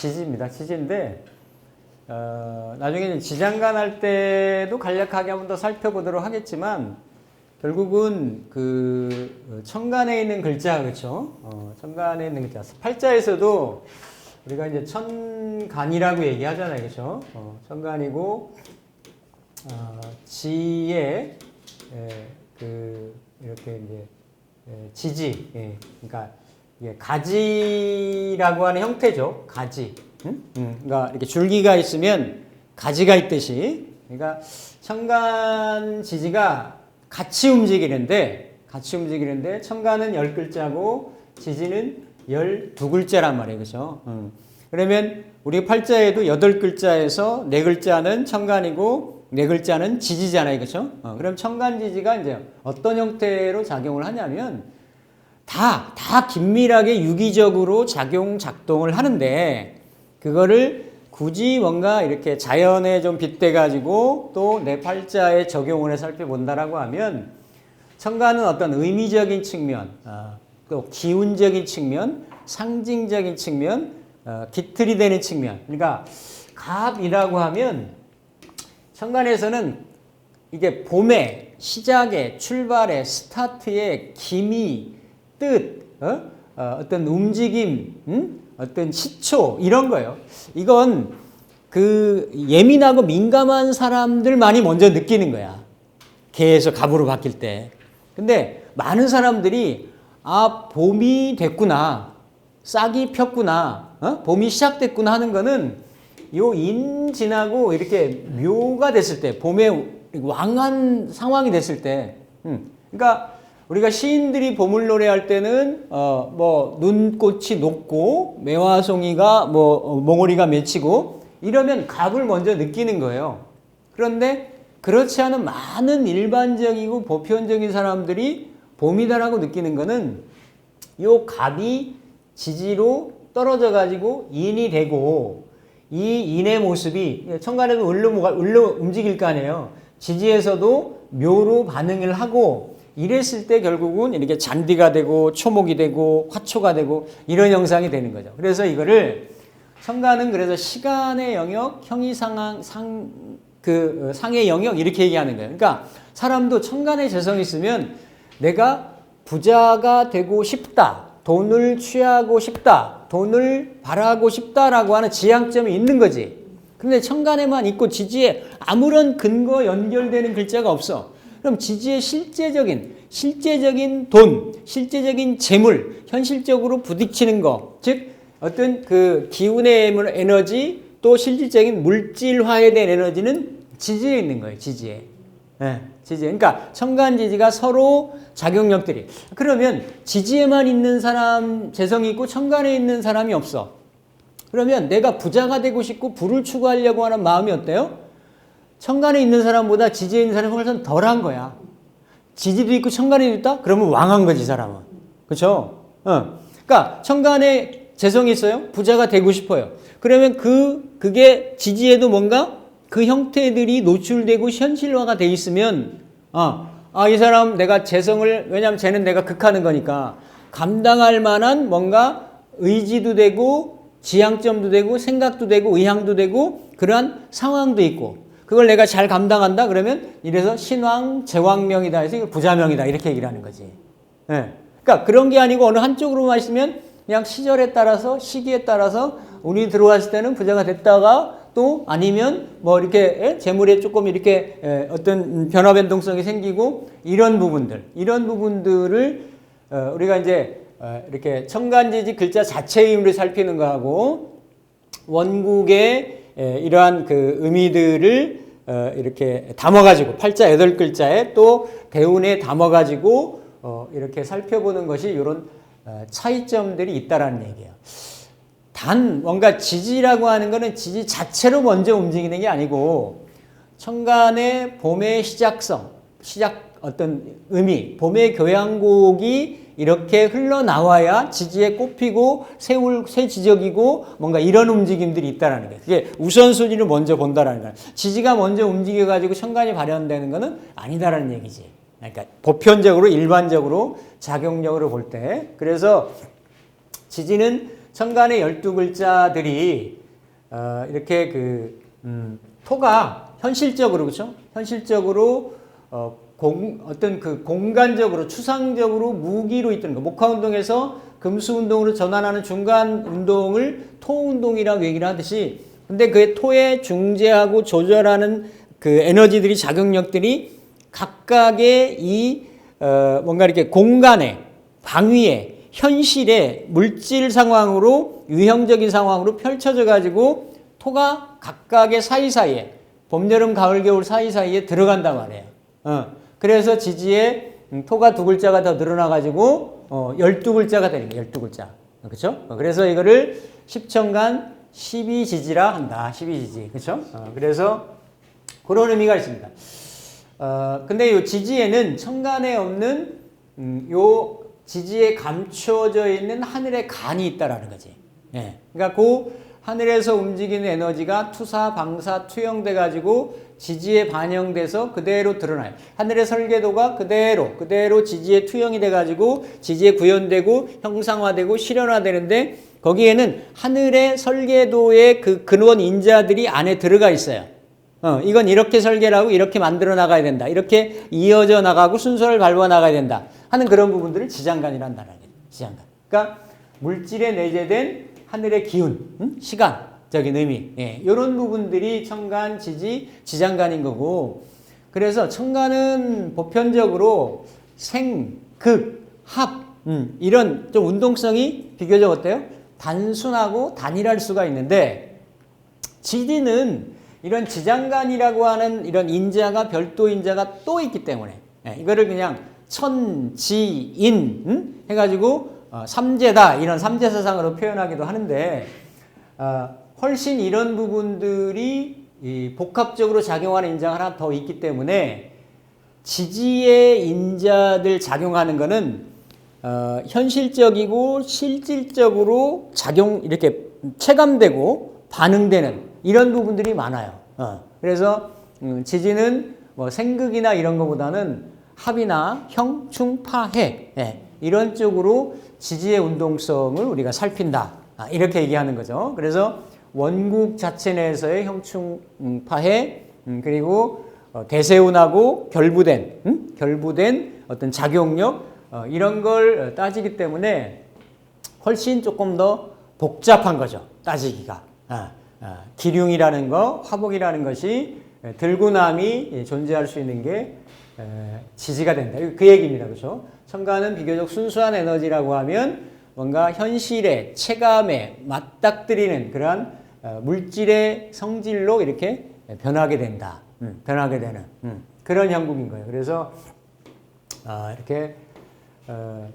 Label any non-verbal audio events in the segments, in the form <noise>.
지지입니다. 지지인데 어, 나중에 이제 지장간 할 때도 간략하게 한번 더 살펴보도록 하겠지만 결국은 그 천간에 있는 글자 그렇죠? 어, 천간에 있는 글자 팔자에서도 우리가 이제 천간이라고 얘기하잖아요, 그렇죠? 어, 천간이고 어, 지에 예, 그 이렇게 이제 예, 지지, 예, 그러니까 이게 가지라고 하는 형태죠. 가지. 응? 응. 그러니까 이렇게 줄기가 있으면 가지가 있듯이. 그러니까 천간 지지가 같이 움직이는데 같이 움직이는데 천간은 열 글자고 지지는 열두 글자란 말이에요. 그죠? 응. 그러면 우리 팔자에도 여덟 글자에서 네 글자는 천간이고 네 글자는 지지잖아요. 그죠? 어, 그럼 천간 지지가 이제 어떤 형태로 작용을 하냐면 다, 다 긴밀하게 유기적으로 작용, 작동을 하는데, 그거를 굳이 뭔가 이렇게 자연에 좀 빗대가지고 또 내 팔자에 적용을 해 살펴본다라고 하면, 천간은 어떤 의미적인 측면, 아, 또 기운적인 측면, 상징적인 측면, 어, 깃틀이 되는 측면. 그러니까, 갑이라고 하면, 천간에서는 이게 봄의 시작에, 출발에, 스타트에 기미, 뜻, 어? 어, 떤 움직임, 음? 어떤 시초 이런 거예요. 이건 그 예민하고 민감한 사람들만이 먼저 느끼는 거야. 개에서 갑으로 바뀔 때. 근데 많은 사람들이 아 봄이 됐구나, 싹이 폈구나, 어? 봄이 시작됐구나 하는 거는 요 인 지나고 이렇게 묘가 됐을 때, 봄에 왕한 상황이 됐을 때, 음. 그러니까 우리가 시인들이 봄을 노래할 때는 어 뭐 눈꽃이 녹고 매화송이가 뭐 어, 몽오리가 맺히고 이러면 갑을 먼저 느끼는 거예요. 그런데 그렇지 않은 많은 일반적이고 보편적인 사람들이 봄이다라고 느끼는 거는 요 갑이 지지로 떨어져 가지고 인이 되고 이 인의 모습이 천간에도 을로, 을로 움직일 거 아니에요. 지지에서도 묘로 반응을 하고 이랬을 때 결국은 이렇게 잔디가 되고 초목이 되고 화초가 되고 이런 형상이 되는 거죠. 그래서 이거를 천간은 그래서 시간의 영역, 형이 상황, 상, 그 상의 영역 이렇게 얘기하는 거예요. 그러니까 사람도 천간에 재성이 있으면 내가 부자가 되고 싶다. 돈을 취하고 싶다. 돈을 바라고 싶다라고 하는 지향점이 있는 거지. 근데 천간에만 있고 지지에 아무런 근거 연결되는 글자가 없어. 그럼 지지의 실제적인 실제적인 돈, 실제적인 재물, 현실적으로 부딪히는 거, 즉 어떤 그 기운의 에너지 또 실질적인 물질화에 대한 에너지는 지지에 있는 거예요. 지지에. 네, 지지. 그러니까 천간 지지가 서로 작용력들이. 그러면 지지에만 있는 사람 재성이 있고 천간에 있는 사람이 없어. 그러면 내가 부자가 되고 싶고 부를 추구하려고 하는 마음이 어때요? 천간에 있는 사람보다 지지에 있는 사람이 훨씬 덜한 거야. 지지도 있고 천간에도 있다? 그러면 왕한 거지, 사람은. 그쵸? 어. 그러니까 천간에 재성이 있어요? 부자가 되고 싶어요. 그러면 그, 그게 지지에도 뭔가 그 형태들이 노출되고 현실화가 돼 있으면, 아, 아, 이 사람 내가 재성을, 왜냐면 쟤는 내가 극하는 거니까 감당할 만한 뭔가 의지도 되고 지향점도 되고 생각도 되고 의향도 되고 그러한 상황도 있고 그걸 내가 잘 감당한다 그러면 이래서 신왕 제왕명이다 해서 부자명이다 이렇게 얘기를 하는 거지. 예. 네. 그러니까 그런 게 아니고 어느 한쪽으로만 있으면 그냥 시절에 따라서 시기에 따라서 운이 들어왔을 때는 부자가 됐다가 또 아니면 뭐 이렇게 예? 재물에 조금 이렇게 예, 어떤 변화 변동성이 생기고 이런 부분들 이런 부분들을 어, 우리가 이제 어, 이렇게 청간지지 글자 자체의 의미를 살피는 거하고 원국의 예, 이러한 그 의미들을 어, 이렇게 담아가지고 팔자 여덟 글자에 또 대운에 담아가지고 어, 이렇게 살펴보는 것이 이런 어, 차이점들이 있다라는 얘기예요. 단 뭔가 지지라고 하는 것은 지지 자체로 먼저 움직이는 게 아니고 천간의 봄의 시작성, 시작 어떤 의미, 봄의 교향곡이 이렇게 흘러나와야 지지에 꼽히고 새울, 새 지적이고 뭔가 이런 움직임들이 있다라는 거예요. 그게 우선순위를 먼저 본다라는 거예요. 지지가 먼저 움직여 가지고 천간이 발현되는 거는 아니다라는 얘기지. 그러니까 보편적으로 일반적으로 작용력으로 볼 때. 그래서 지지는 천간의 열두 글자들이 어, 이렇게 그 음, 토가 현실적으로 그렇죠? 현실적으로 어, 공, 어떤 그 공간적으로 추상적으로 무기로 있던 거 목화 운동에서 금수 운동으로 전환하는 중간 운동을 토 운동이라고 얘기를 하듯이 근데 그 토에 중재하고 조절하는 그 에너지들이 작용력들이 각각의 이 어, 뭔가 이렇게 공간에 방위에 현실의 물질 상황으로 유형적인 상황으로 펼쳐져 가지고 토가 각각의 사이사이에 봄, 여름, 가을, 겨울 사이사이에 들어간단 말이에요. 어. 그래서 지지에 음, 토가 두 글자가 더 늘어나 가지고 어, 12글자가 되는 거예요. 12글자. 그렇죠? 어, 그래서 이거를 십천간 12지지라 한다. 12지지. 그렇죠? 어, 그래서 그런 의미가 있습니다. 어, 근데 이 지지에는 천간에 없는 음, 요 지지에 감춰져 있는 하늘의 간이 있다라는 거지. 예. 그러니까 그 하늘에서 움직이는 에너지가 투사, 방사, 투영돼 가지고 지지에 반영돼서 그대로 드러나요. 하늘의 설계도가 그대로 그대로 지지에 투영이 돼 가지고 지지에 구현되고 형상화되고 실현화되는데 거기에는 하늘의 설계도의 그 근원 인자들이 안에 들어가 있어요. 어, 이건 이렇게 설계를 하고 이렇게 만들어 나가야 된다. 이렇게 이어져 나가고 순서를 밟아 나가야 된다. 하는 그런 부분들을 지장간이란다는 거예요. 지장간. 그러니까 물질에 내재된 하늘의 기운, 음? 시간적인 의미, 예, 이런 부분들이 천간, 지지, 지장간인 거고. 그래서 천간은 보편적으로 생, 극, 합, 음, 이런 좀 운동성이 비교적 어때요? 단순하고 단일할 수가 있는데 지지는 이런 지장간이라고 하는 이런 인자가 별도 인자가 또 있기 때문에 예, 이거를 그냥 천지인 음? 해가지고 어, 삼재다 이런 삼재 사상으로 표현하기도 하는데 어, 훨씬 이런 부분들이 이 복합적으로 작용하는 인자가 하나 더 있기 때문에 지지의 인자들 작용하는 거는 어, 현실적이고 실질적으로 작용 이렇게 체감되고 반응되는 이런 부분들이 많아요. 어, 그래서 음, 지지는 뭐 생극이나 이런 것보다는 합이나 형, 충, 파, 해 예, 이런 쪽으로 지지의 운동성을 우리가 살핀다. 아, 이렇게 얘기하는 거죠. 그래서 원국 자체 내에서의 형충, 음, 파해 음, 그리고 어, 대세운하고 결부된 음? 결부된 어떤 작용력 어, 이런 걸 따지기 때문에 훨씬 조금 더 복잡한 거죠. 따지기가. 아, 아, 기륭이라는 거, 화복이라는 것이 들고남이 존재할 수 있는 게 에, 지지가 된다. 그 얘기입니다. 그렇죠? 천간은 비교적 순수한 에너지라고 하면 뭔가 현실의 체감에 맞닥뜨리는 그러한 어, 물질의 성질로 이렇게 변하게 된다. 음, 변하게 되는 음, 그런 형국인 거예요. 그래서 아, 이렇게 어,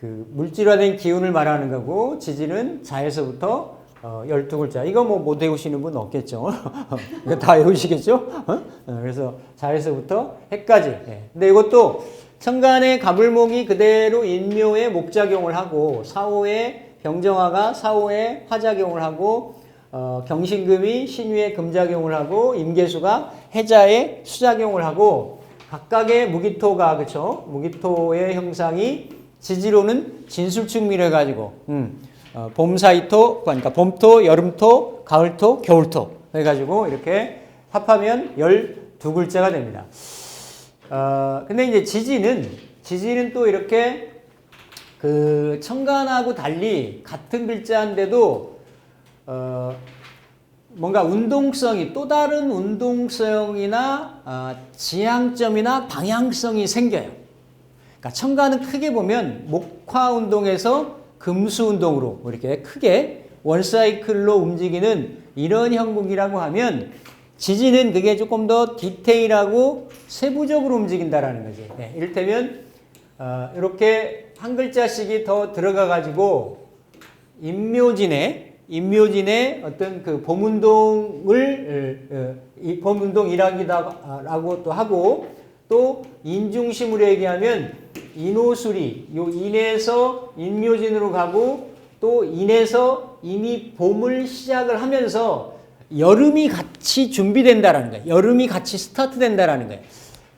그 물질화된 기운을 말하는 거고 지지는 자에서부터 어, 12글자. 이거 뭐 못 외우시는 분 없겠죠. <laughs> 다 외우시겠죠? 어? 어, 그래서 자에서부터 해까지. 예. 근데 이것도 천간의 가물목이 그대로 인묘의 목작용을 하고 사호의 병정화가 사호의 화작용을 하고 어, 경신금이 신유의 금작용을 하고 임계수가 해자의 수작용을 하고 각각의 무기토가 그쵸 무기토의 형상이 지지로는 진술충미를 해가지고 음, 어, 봄사이토 그러니까 봄토 여름토 가을토 겨울토 해가지고 이렇게 합하면 12글자가 됩니다. 어, 근데 이제 지지는, 지지는 또 이렇게 그 천간하고 달리 같은 글자인데도 어, 뭔가 운동성이 또 다른 운동성이나 어, 지향점이나 방향성이 생겨요. 그러니까 천간은 크게 보면 목화 운동에서 금수 운동으로 이렇게 크게 원사이클로 움직이는 이런 형국이라고 하면 지지는 그게 조금 더 디테일하고 세부적으로 움직인다라는 거지. 네, 이를테면 어, 이렇게 한 글자씩이 더 들어가 가지고 임묘진의 임묘진의 어떤 그 봄운동을 어, 이 봄운동 일하기다라고 또 하고 또 인중심으로 얘기하면 인호수리, 요 인에서 인묘진으로 가고 또 인에서 이미 봄을 시작을 하면서 여름이 같이 준비된다라는 거예요. 여름이 같이 스타트된다라는 거예요.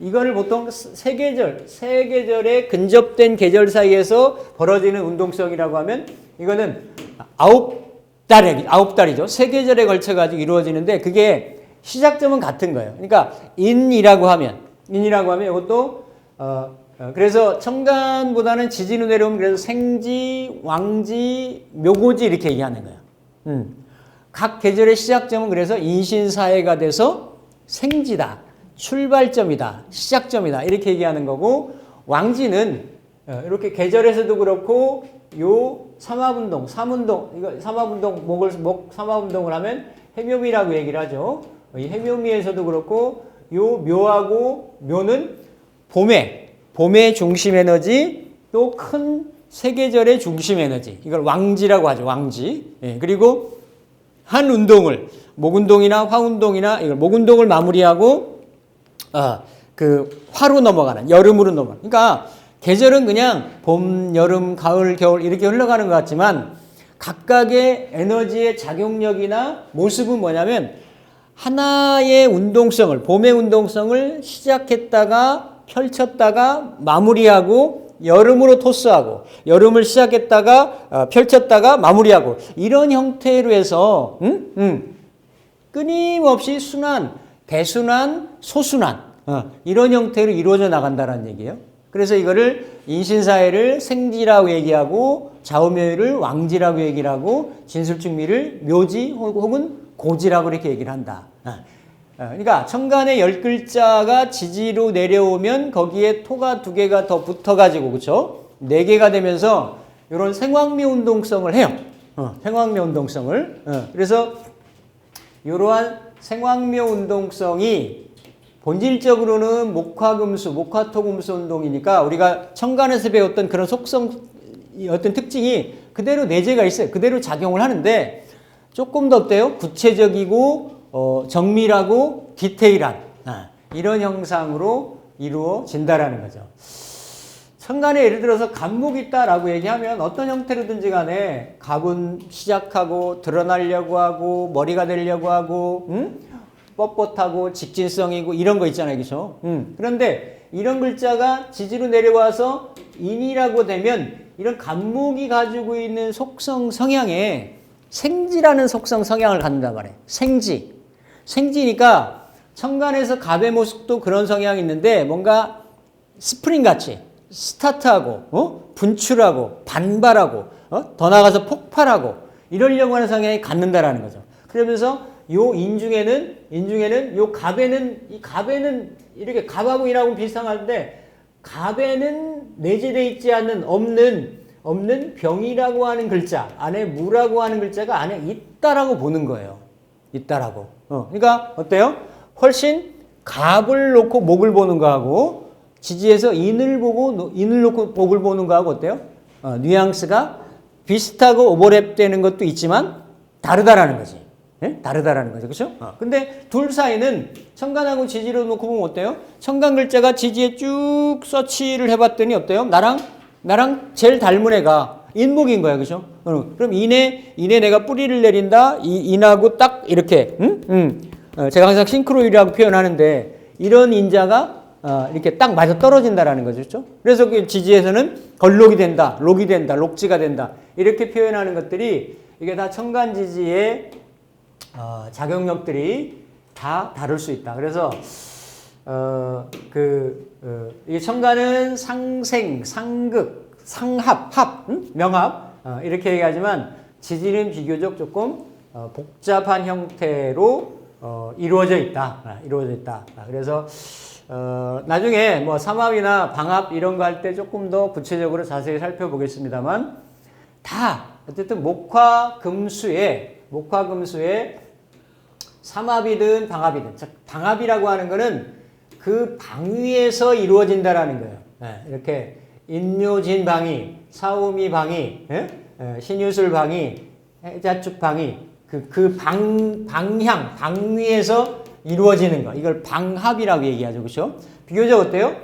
이거를 보통 세 계절, 세 계절에 근접된 계절 사이에서 벌어지는 운동성이라고 하면 이거는 아홉 달에 아홉 달이죠. 세 계절에 걸쳐 가지고 이루어지는데 그게 시작점은 같은 거예요. 그러니까 인이라고 하면 인이라고 하면 이것도 어, 어, 그래서 청간보다는 지지로 내려오면 그래서 생지, 왕지, 묘고지 이렇게 얘기하는 거예요. 음. 각 계절의 시작점은 그래서 인신사회가 돼서 생지다. 출발점이다. 시작점이다. 이렇게 얘기하는 거고 왕지는 어, 이렇게 계절에서도 그렇고 요 삼합운동, 삼운동, 이거 삼합운동 목을 목 삼합운동을 하면 해묘미라고 얘기를 하죠. 이 해묘미에서도 그렇고 요 묘하고 묘는 봄에 봄의 중심 에너지 또 큰 세계절의 중심 에너지 이걸 왕지라고 하죠. 왕지. 예, 그리고 한 운동을 목 운동이나 화 운동이나 이걸 목 운동을 마무리하고 아, 그 화로 넘어가는 여름으로 넘어. 그러니까 계절은 그냥 봄, 여름, 가을, 겨울 이렇게 흘러가는 것 같지만 각각의 에너지의 작용력이나 모습은 뭐냐면 하나의 운동성을 봄의 운동성을 시작했다가 펼쳤다가 마무리하고 여름으로 토스하고 여름을 시작했다가 어, 펼쳤다가 마무리하고 이런 형태로 해서 음? 음. 끊임없이 순환, 대순환, 소순환 어, 이런 형태로 이루어져 나간다는 얘기예요. 그래서 이거를 인신사회를 생지라고 얘기하고 좌우묘를 왕지라고 얘기를 하고 진술중미를 묘지 혹은 고지라고 이렇게 얘기를 한다. 어. 어, 그러니까 천간의 열 글자가 지지로 내려오면 거기에 토가 두 개가 더 붙어가지고 그렇죠? 네 개가 되면서 이런 생황미 운동성을 해요. 어, 생황미 운동성을. 어, 그래서 이러한 생황묘 운동성이 본질적으로는 목화금수, 목화토금수 운동이니까 우리가 천간에서 배웠던 그런 속성, 어떤 특징이 그대로 내재가 있어요. 그대로 작용을 하는데 조금 더 어때요? 구체적이고 어, 정밀하고 디테일한 아, 이런 형상으로 이루어진다라는 거죠. 천간에 예를 들어서 간목이 있다라고 얘기하면 어떤 형태로든지 간에 갑은 시작하고 드러나려고 하고 머리가 되려고 하고 음? 뻣뻣하고 직진성이고 이런 거 있잖아요. 그죠? 음. 그런데 이런 글자가 지지로 내려와서 인이라고 되면 이런 간목이 가지고 있는 속성 성향에 생지라는 속성 성향을 갖는단 말이에요. 생지. 생지니까 천간에서 갑의 모습도 그런 성향이 있는데 뭔가 스프링 같이 스타트하고 어? 분출하고 반발하고 어? 더 나가서 폭발하고 이러려고 하는 성향이 갖는다라는 거죠. 그러면서 요 인중에는 인중에는 요 갑에는 이 갑에는 이렇게 갑하고 인하고 비슷한데 갑에는 내재돼 있지 않는 없는 없는 병이라고 하는 글자 안에 무라고 하는 글자가 안에 있다라고 보는 거예요. 있다라고. 어, 그러니까 어때요? 훨씬 갑을 놓고 목을 보는 거하고 지지에서 인을 보고 인을 놓고 목을 보는 거하고 어때요? 어, 뉘앙스가 비슷하고 오버랩되는 것도 있지만 다르다라는 거지. 예? 다르다라는 거죠. 그렇죠? 어. 근데 둘 사이는 천간하고 지지로 놓고 보면 어때요? 천간 글자가 지지에 쭉 서치를 해 봤더니 어때요? 나랑 나랑 제일 닮은 애가 인목인 거야, 그죠? 어, 그럼 인에 인에 내가 뿌리를 내린다. 이 인하고 딱 이렇게, 응, 응. 어, 제가 항상 싱크로율이라고 표현하는데 이런 인자가 어, 이렇게 딱 맞아 떨어진다라는 거죠, 그렇죠? 그래서 그 지지에서는 걸록이 된다, 록이 된다, 록지가 된다 이렇게 표현하는 것들이 이게 다 천간지지의 어, 작용력들이 다 다를 수 있다. 그래서 어, 그, 어, 이게 천간은 상생, 상극, 상합, 합, 응? 명합, 어, 이렇게 얘기하지만 지지는 비교적 조금 어, 복잡한 형태로 어, 이루어져 있다. 아, 이루어져 있다. 아, 그래서 어, 나중에 뭐 삼합이나 방합 이런 거 할 때 조금 더 구체적으로 자세히 살펴보겠습니다만 다 어쨌든 목화 금수에 목화 금수에 삼합이든 방합이든 즉 방합이라고 하는 거는 그 방위에서 이루어진다라는 거예요. 예, 이렇게 인묘진 방위, 사오미 방위, 예? 예, 신유술 방위, 해자축 방위, 그, 그 방, 방향, 방위에서 이루어지는 거. 이걸 방합이라고 얘기하죠. 그죠? 비교적 어때요?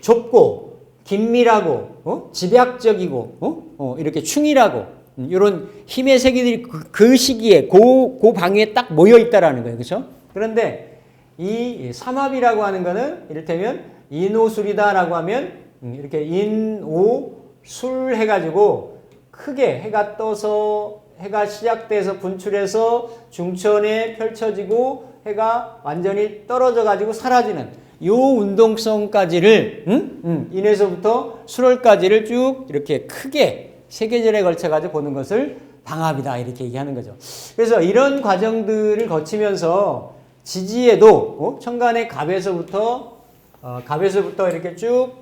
좁고 긴밀하고 어? 집약적이고 어? 어, 이렇게 충실하고 이런 힘의 세계들이 그, 그 시기에 그, 그 방위에 딱 모여 있다라는 거예요. 그렇죠? 그런데 이 삼합이라고 하는 거는 이를테면 인오술이다라고 하면 음, 이렇게 인 오 술 해가지고 크게 해가 떠서 해가 시작돼서 분출해서 중천에 펼쳐지고 해가 완전히 떨어져 가지고 사라지는 요 운동성까지를 응? 응. 인에서부터 수월까지를 쭉 이렇게 크게 세 계절에 걸쳐 가지고 보는 것을 방합이다 이렇게 얘기하는 거죠. 그래서 이런 과정들을 거치면서 지지에도 어? 천간의 갑에서부터 어, 갑에서부터 이렇게 쭉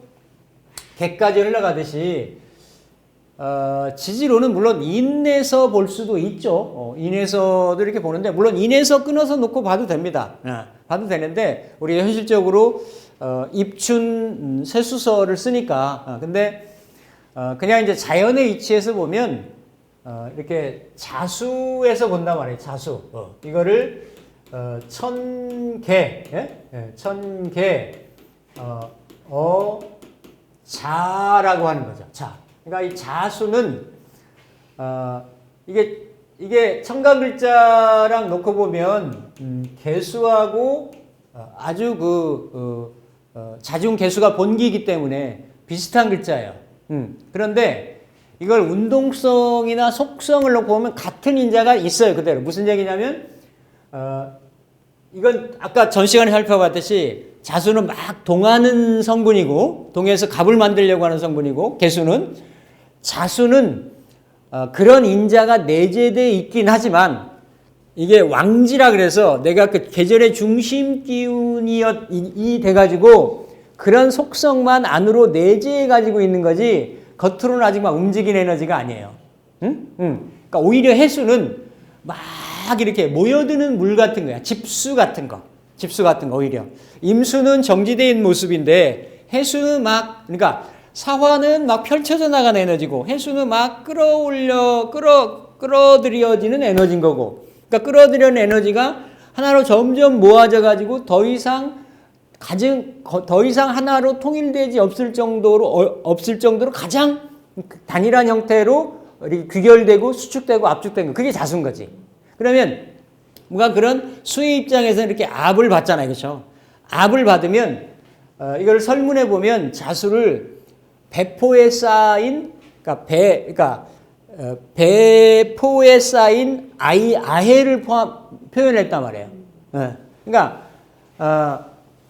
개까지 흘러가듯이 어, 지지로는 물론 인에서 볼 수도 있죠. 어, 인에서도 이렇게 보는데 물론 인에서 끊어서 놓고 봐도 됩니다. 예, 봐도 되는데 우리가 현실적으로 어, 입춘 음, 세수서를 쓰니까 어, 근데 어, 그냥 이제 자연의 이치에서 보면 어, 이렇게 자수에서 본단 말이에요. 자수 어, 이거를 어, 천개 예? 예, 천개 어, 어 자라고 하는 거죠. 자. 그러니까 이 자수는 어, 이게 이게 청강 글자랑 놓고 보면 음, 개수하고 어, 아주 그 어, 어, 자중 개수가 본기이기 때문에 비슷한 글자예요. 음, 그런데 이걸 운동성이나 속성을 놓고 보면 같은 인자가 있어요 그대로 무슨 얘기냐면 어, 이건 아까 전 시간에 살펴봤듯이 자수는 막 동하는 성분이고 동해서 갑을 만들려고 하는 성분이고 개수는 자수는 어, 그런 인자가 내재되어 있긴 하지만 이게 왕지라 그래서 내가 그 계절의 중심 기운이 이 돼 가지고 그런 속성만 안으로 내재해 가지고 있는 거지 겉으로는 아직 막 움직이는 에너지가 아니에요. 응? 응. 그러니까 오히려 해수는 막 이렇게 모여드는 물 같은 거야. 집수 같은 거. 집수 같은 거 오히려. 임수는 정지된 모습인데 해수는 막 그러니까 사화는 막 펼쳐져 나가는 에너지고 해수는 막 끌어올려 끌어 끌어들여지는 에너지인 거고 그러니까 끌어들여는 에너지가 하나로 점점 모아져 가지고 더 이상 가장 더 이상 하나로 통일되지 없을 정도로 어, 없을 정도로 가장 단일한 형태로 귀결되고 수축되고 압축된 거 그게 자수인 거지. 그러면 뭔가 그런 수의 입장에서 이렇게 압을 받잖아요, 그렇죠? 압을 받으면 어, 이걸 설문해 보면 자수를 배포에 쌓인 그러니까 배 그러니까 어, 배포에 쌓인 아이 아해를 포함 표현했단 말이에요. 네. 그러니까 어,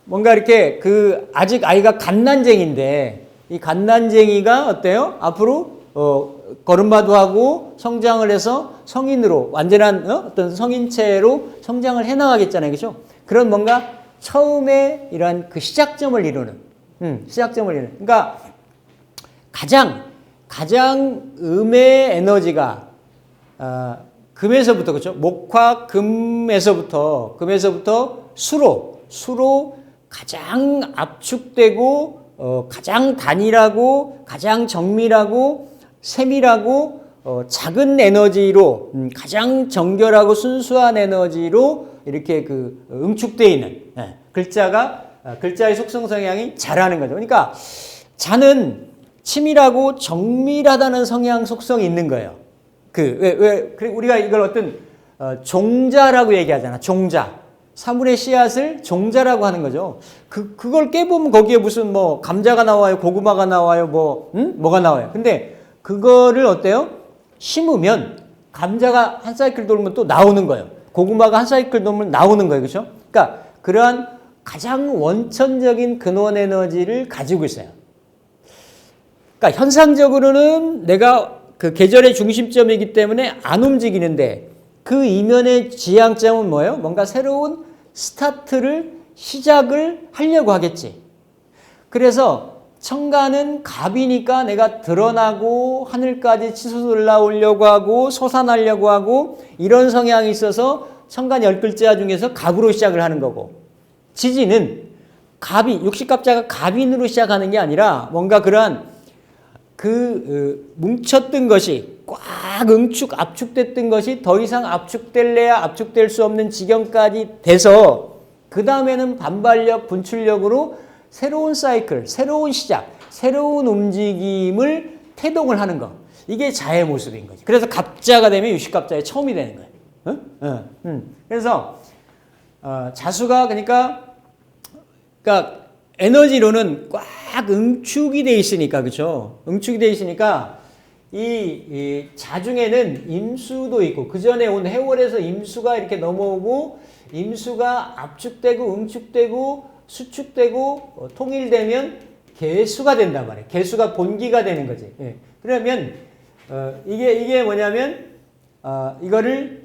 뭔가 이렇게 그 아직 아이가 갓난쟁인데 이 갓난쟁이가 어때요? 앞으로 어, 걸음마도 하고 성장을 해서 성인으로 완전한 어? 떤 성인체로 성장을 해 나가겠잖아요, 그렇죠? 그런 뭔가 처음에 이러한 그 시작점을 이루는, 음, 시작점을 이루는. 그러니까 가장 가장 음의 에너지가 어, 금에서부터 그렇죠 목화 금에서부터 금에서부터 수로 수로 가장 압축되고 어, 가장 단일하고 가장 정밀하고 세밀하고 어, 작은 에너지로 음, 가장 정결하고 순수한 에너지로 이렇게 그 응축되어 있는 네, 글자가 어, 글자의 속성 성향이 자라는 거죠. 그러니까 자는 치밀하고 정밀하다는 성향 속성이 있는 거예요. 그, 왜, 왜, 우리가 이걸 어떤, 어, 종자라고 얘기하잖아. 종자. 사물의 씨앗을 종자라고 하는 거죠. 그, 그걸 깨보면 거기에 무슨 뭐, 감자가 나와요. 고구마가 나와요. 뭐, 응? 뭐가 나와요. 근데 그거를 어때요? 심으면 감자가 한 사이클 돌면 또 나오는 거예요. 고구마가 한 사이클 돌면 나오는 거예요. 그죠? 그러니까 그러한 가장 원천적인 근원 에너지를 가지고 있어요. 그러니까 현상적으로는 내가 그 계절의 중심점이기 때문에 안 움직이는데 그 이면의 지향점은 뭐예요? 뭔가 새로운 스타트를 시작을 하려고 하겠지. 그래서 청가는 갑이니까 내가 드러나고 하늘까지 치솟 올라오려고 하고 솟아나려고 하고 이런 성향이 있어서 청간 열 글자 중에서 갑으로 시작을 하는 거고. 지지는 갑이 육식갑자가 갑인으로 시작하는 게 아니라 뭔가 그러한 그 어, 뭉쳤던 것이 꽉 응축 압축됐던 것이 더 이상 압축될래야 압축될 수 없는 지경까지 돼서 그 다음에는 반발력 분출력으로 새로운 사이클, 새로운 시작, 새로운 움직임을 태동을 하는 거. 이게 자의 모습인 거지. 그래서 갑자가 되면 유식갑자의 처음이 되는 거예요. 응? 응. 응. 그래서 어, 자수가 그러니까 그러니까 에너지로는 꽉 응축이 돼 있으니까 그렇죠. 응축이 돼 있으니까 이, 이 자중에는 임수도 있고 그 전에 온 해월에서 임수가 이렇게 넘어오고 임수가 압축되고 응축되고 수축되고 어, 통일되면 개수가 된단 말이에요. 개수가 본기가 되는 거지. 예. 그러면 어, 이게 이게 뭐냐면 어, 이거를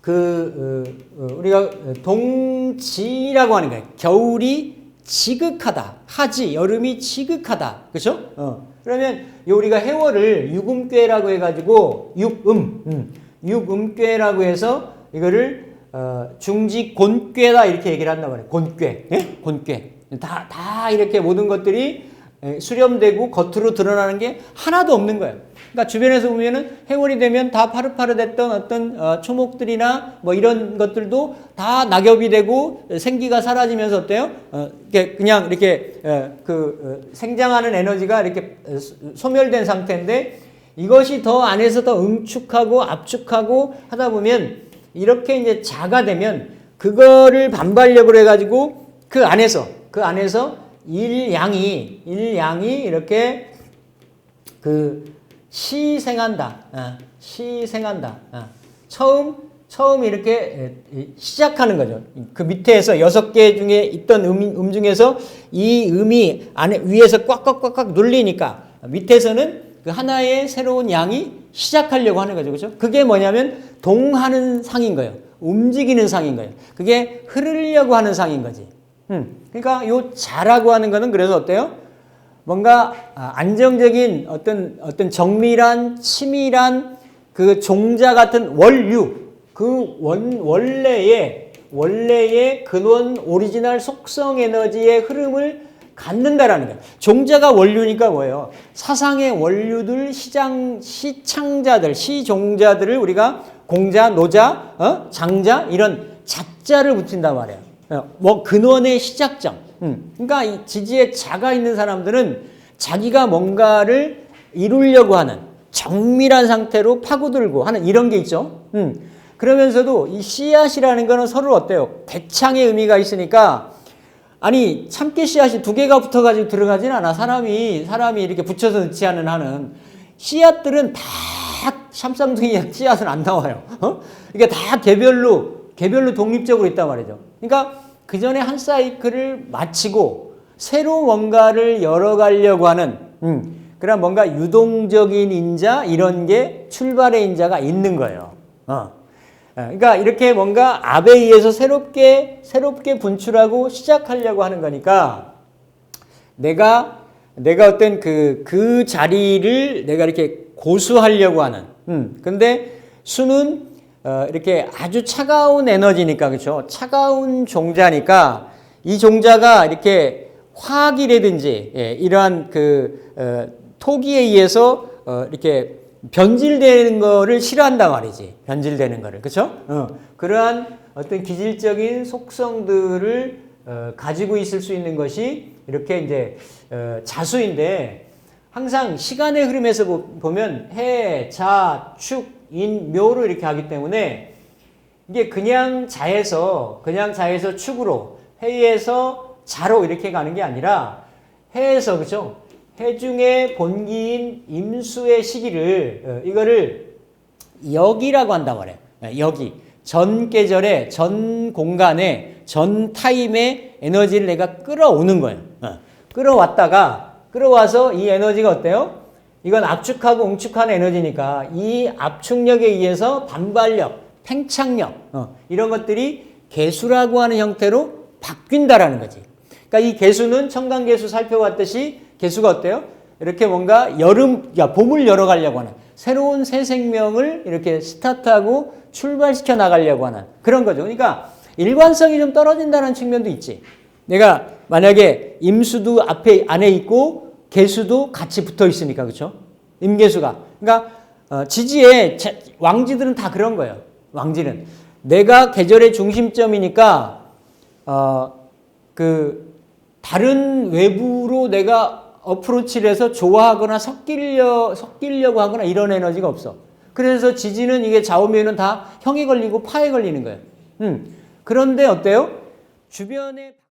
그 어, 어, 우리가 동지라고 하는 거예요. 겨울이 지극하다. 하지 여름이 지극하다. 그렇죠? 어. 그러면 요 우리가 해월을 육음괴라고 해가지고 육음 음, 육음괴라고 해서 이거를 어, 중지 곤괴다 이렇게 얘기를 한단 말이에요. 곤괴, 예? 곤괴. 다, 다 이렇게 모든 것들이 에, 수렴되고 겉으로 드러나는 게 하나도 없는 거예요. 그러니까 주변에서 보면은 해월이 되면 다 파릇파릇했던 어떤 어, 초목들이나 뭐 이런 것들도 다 낙엽이 되고 생기가 사라지면서 어때요? 어, 이렇게 그냥 이렇게 에, 그 어, 생장하는 에너지가 이렇게 어, 소멸된 상태인데 이것이 더 안에서 더 응축하고 압축하고 하다 보면 이렇게 이제 자가 되면 그거를 반발력으로 해가지고 그 안에서 그 안에서 일양이 일양이 이렇게 그 시생한다. 어, 시생한다. 어. 처음 처음 이렇게 시작하는 거죠. 그 밑에서 여섯 개 중에 있던 음, 음 중에서 이 음이 안에 위에서 꽉꽉꽉꽉 눌리니까 밑에서는 그 하나의 새로운 양이 시작하려고 하는 거죠. 그렇죠? 그게 뭐냐면 동하는 상인 거예요. 움직이는 상인 거예요. 그게 흐르려고 하는 상인 거지. 음. 그러니까 요 자라고 하는 거는 그래서 어때요? 뭔가 아, 안정적인 어떤 어떤 정밀한 치밀한 그 종자 같은 원류 그 원 원래의 원래의 근원 오리지널 속성 에너지의 흐름을 갖는다라는 거예요. 종자가 원류니까 뭐예요? 사상의 원류들, 시장 시창자들, 시종자들을 우리가 공자, 노자, 어? 장자 이런 자자를 붙인단 말이에요. 어, 뭐 근원의 시작점. 음. 그러니까 이 지지에 자가 있는 사람들은 자기가 뭔가를 이루려고 하는 정밀한 상태로 파고들고 하는 이런 게 있죠. 음. 그러면서도 이 씨앗이라는 거는 서로 어때요? 대창의 의미가 있으니까 아니 참깨 씨앗이 두 개가 붙어가지고 들어가진 않아. 사람이 사람이 이렇게 붙여서 넣지 않은 한은 씨앗들은 다 샴쌍둥이 <laughs> 씨앗은 안 나와요. 어? 이게 다 개별로 개별로 독립적으로 있단 말이죠. 그러니까 그 전에 한 사이클을 마치고 새로 뭔가를 열어가려고 하는 음, 그런 뭔가 유동적인 인자 이런 게 출발의 인자가 있는 거예요. 어. 그러니까 이렇게 뭔가 압에 의해서 새롭게 새롭게 분출하고 시작하려고 하는 거니까 내가 내가 어떤 그, 그 자리를 내가 이렇게 고수하려고 하는. 음. 근데 수는 어, 이렇게 아주 차가운 에너지니까 그렇죠. 차가운 종자니까 이 종자가 이렇게 화학이라든지 예, 이러한 그 어, 토기에 의해서 어, 이렇게 변질되는 거를 싫어한단 말이지. 변질되는 거를. 그렇죠? 어, 그러한 어떤 기질적인 속성들을 어, 가지고 있을 수 있는 것이 이렇게 이제 어, 자수인데 항상 시간의 흐름에서 보, 면 해, 자, 축, 인, 묘로 이렇게 하기 때문에 이게 그냥 자에서 그냥 자에서 축으로 해에서 자로 이렇게 가는 게 아니라 해에서 그죠? 해중의 본기인 임수의 시기를 어, 이거를 여기라고 말이에요. 네, 여기 전 계절에 전 공간에 전 타임의 에너지를 내가 끌어오는 거예요. 어, 끌어왔다가 끌어와서 이 에너지가 어때요? 이건 압축하고 응축하는 에너지니까 이 압축력에 의해서 반발력, 팽창력 어, 이런 것들이 개수라고 하는 형태로 바뀐다라는 거지. 그러니까 이 개수는 청강 개수 살펴봤듯이 개수가 어때요? 이렇게 뭔가 여름, 야 봄을 열어가려고 하는 새로운 새 생명을 이렇게 스타트하고 출발시켜 나가려고 하는 그런 거죠. 그러니까 일관성이 좀 떨어진다는 측면도 있지. 내가 만약에 임수도 앞에 안에 있고 개수도 같이 붙어 있으니까 그렇죠? 임계수가. 그러니까 어, 지지에 왕지들은 다 그런 거예요. 왕지는 내가 계절의 중심점이니까 어, 그 다른 외부로 내가 어프로치를 해서 좋아하거나 섞이려, 섞이려고 하거나 이런 에너지가 없어. 그래서 지진은 이게 좌우면은 다 형이 걸리고 파에 걸리는 거예요. 음. 그런데 어때요? 주변에